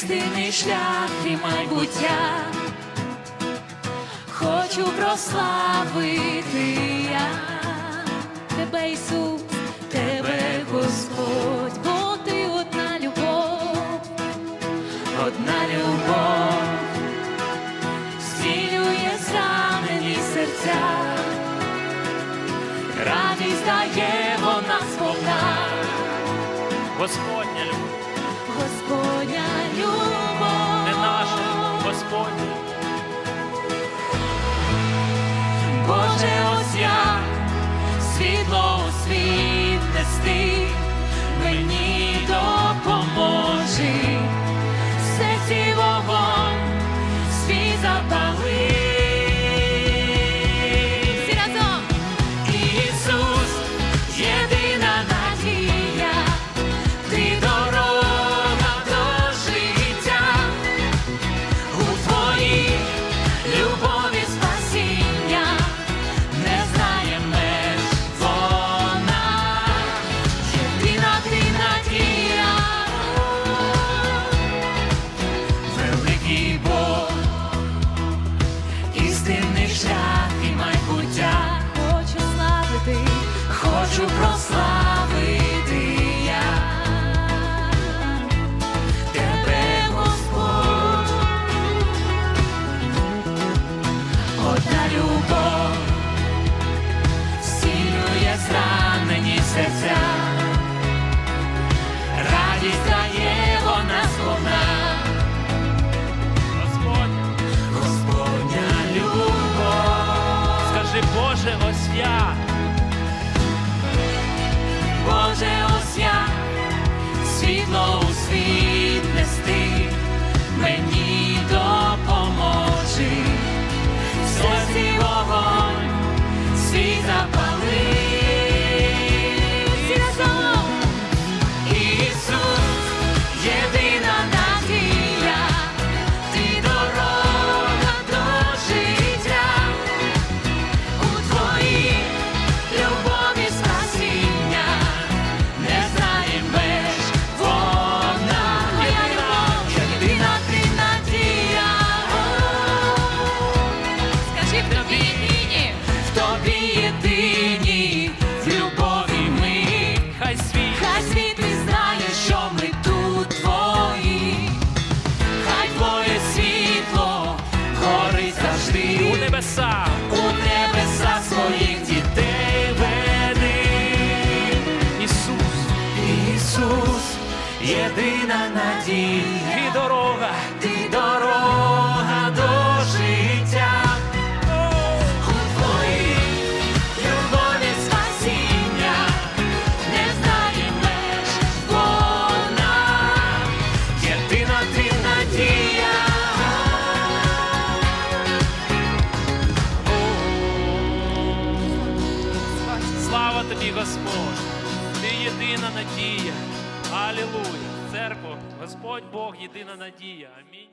істинний шлях і майбуття. Хочу прославити я тебе, Ісус, тебе, Господь, бо ти одна любов, одна любов, зцілює зранені серця, радість дає вона сповна, Господня любов, thee. Хочу прославити я. Тебе, Господь, одна любов зцілює зранені серця, when you завжди. У небеса, у небеса своїх дітей веди. Ісус, Ісус, єдина надія, і дорога, ти дорога Господь, ти єдина надія. Алілуя. Церква, Господь Бог, єдина надія. Амінь.